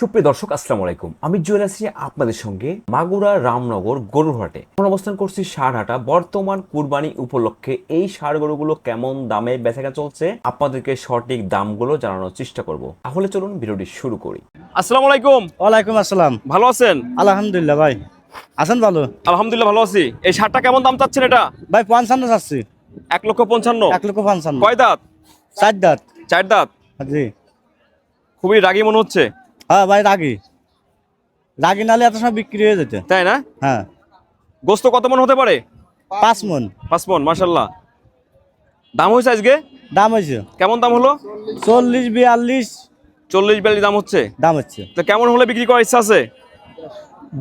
সুপ্রিয় দর্শক আসসালামু আলাইকুম। আমি জুয়েল আছি আপনাদের সঙ্গে মাগুরা রামনগর গরুরহাটে। এখন অবস্থান করছি সারহাটা। বর্তমান কুরবানি উপলক্ষে এই সার গরুগুলো কেমন দামে বেচাকেনা চলছে আপনাদেরকে সঠিক দামগুলো জানানোর চেষ্টা করব। তাহলে চলুন ভিডিওটি শুরু করি। আসসালামু আলাইকুম। ওয়ালাইকুম আসসালাম। ভালো আছেন? আলহামদুলিল্লাহ ভাই। আছেন ভালো? আলহামদুলিল্লাহ ভালো আছি। এই সারটা কেমন দাম চাচ্ছেন এটা? ভাই পঞ্চান্ন চাচ্ছি। এক লক্ষ পঞ্চান্ন। এক লক্ষ পঞ্চান্ন। কয় দাঁত? চার দাঁত। চার দাঁত? জি। খুবই রাগী মনে হচ্ছে। হ্যাঁ ভাই রাগি। রাগি নালে এত সময় বিক্রি হয়ে যেত। তাই না? হ্যাঁ। গোস্ত কত মন হতে পারে? পাঁচ মন। পাঁচ মন মাসাল্লাহ দাম হয়েছে আজকে? দাম হয়েছে কেমন দাম হলো? চল্লিশ বিয়াল্লিশ। চল্লিশ বিয়াল্লিশ দাম হচ্ছে। দাম হচ্ছে। তো কেমন হলে বিক্রি করার ইচ্ছা আছে?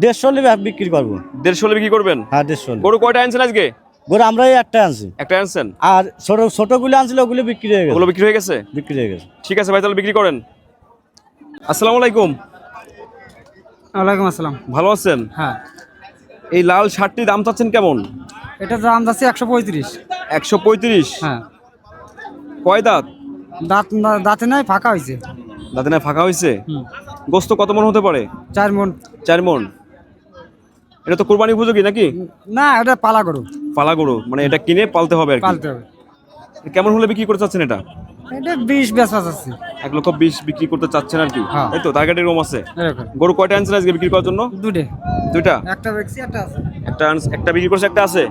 দেড়শো হলে বিক্রি করব। দেড়শো হলে বিক্রি করবেন? হ্যাঁ দেড়শো গরু কয়টা আনছেন আজকে? গরু আমরা একটা আনছি। একটা আনছেন? আর ছোট ছোটগুলো আনছিল ওগুলো বিক্রি হয়ে গেছে। ওগুলো বিক্রি হয়ে গেছে? বিক্রি হয়ে গেছে। ঠিক আছে ভাই তাহলে বিক্রি করেন। আসসালামু আলাইকুম। ওয়ালাইকুম আসসালাম। ভালো আছেন? হ্যাঁ। এই লাল শার্টটি দাম চাচ্ছেন কেমন? এটা দাম যাচ্ছে একশো পঁয়ত্রিশ। একশো পঁয়ত্রিশ? হ্যাঁ। কয় দাঁত? দাঁত দাঁতে নাই ফাঁকা হয়েছে দাঁতে না ফাঁকা হয়েছে। গোস্ত কত মন হতে পারে? চার মন। চার মন। এটা তো কোরবানি উপযোগী নাকি? না এটা পালা গরু। পালা গরু মানে এটা কিনে পালতে হবে আর পালতে হবে। কেমন হলে বিক্রি করতে চাচ্ছেন এটা? এটা বিশ বেচা যাচ্ছে। এক লক্ষ বিশ বিক্রি করতে চাচ্ছেন আর কি। হ্যাঁ। তাই তো? টার্গেটের রুম আছে। গরু কয়টা আনছেন আজকে বিক্রি করার জন্য? দুটে দুইটা? একটা বেচছি একটা আছে। একটা একটা বিক্রি করছে একটা আছে?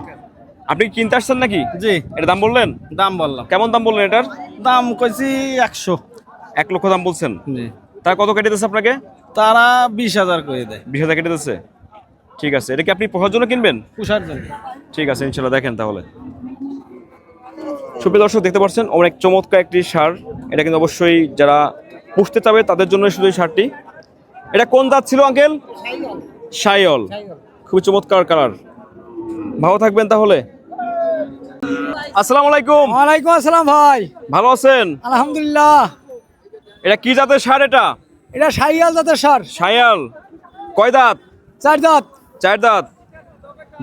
আপনি কিনতে আসছেন নাকি? জি। এটা দাম বললেন? দাম বললাম। কেমন দাম বললেন এটার? দাম কইছি একশো। এক লক্ষ দাম বলছেন? জি। তা কত কেটে দিচ্ছে আপনাকে? তারা বিশ হাজার করে দেয়। বিশ হাজার কেটে দিচ্ছে ঠিক আছে। এটা কি আপনি পোষার জন্য কিনবেন? পুষার জন্য। ঠিক আছে ইনশাল্লাহ দেখেন তাহলে। সুপ্রিয় দর্শক দেখতে পাচ্ছেন অনেক চমৎকার একটি সার এটা কিন্তু অবশ্যই যারা পুষতে চাবে তাদের জন্য শুধু এই সারটি এটা কোন দাঁত ছিল আঙ্কেল? সাইল খুবই চমৎকার কালার। ভালো থাকবেন তাহলে। আসসালামু আলাইকুম। ওয়ালাইকুম আসসালাম ভাই। ভালো আছেন? আলহামদুলিল্লাহ। এটা কি জাতের সার এটা? এটা সাইয়াল জাতের সার সায়াল কয় দাঁত? চার দাঁত। চার দাঁত।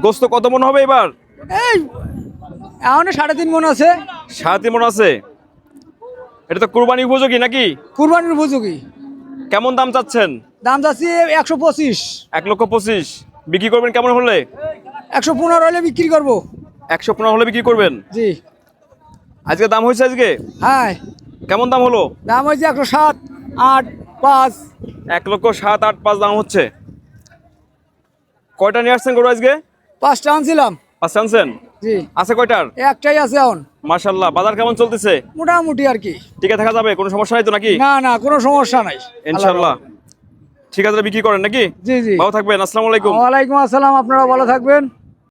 গোস্ত কত মন হবে এবার? এই এখন সাড়ে তিন মন আছে। সাড়ে তিন মন আছে। এটা তো কুরবানি উপযোগী নাকি? কুরবানির উপযোগী। কেমন দাম চাচ্ছেন? দাম চাচ্ছি একশো পঁচিশ। এক লক্ষ পঁচিশ। বিক্রি করবেন কেমন হলে? একশো পনেরো হলে বিক্রি করব। একশো পনেরো হলে বিক্রি করবেন? জি। আজকে দাম হয়েছে আজকে? হ্যাঁ কেমন দাম হলো? দাম হয়েছে একশো সাত আট পাঁচ। এক লক্ষ সাত আট পাঁচ দাম হচ্ছে। কয়টা নিয়ে আসছেন গরু আজকে? পাঁচটা আনছিলাম। পাঁচটা আনছেন? জি। আছে কয়টার? একটাই আছে এখন। মাশাল্লাহ বাজার কেমন চলতেছে? মোটামুটি আর কি। টিকে থাকা যাবে? কোনো সমস্যা নাই তো নাকি? না না কোনো সমস্যা নাই। ইনশাআল্লাহ। ঠিক আছে বিক্রি করেন নাকি? জি জি। ভালো থাকবেন আসসালামু আলাইকুম। ওয়া আলাইকুম আসসালাম আপনারা ভালো থাকবেন।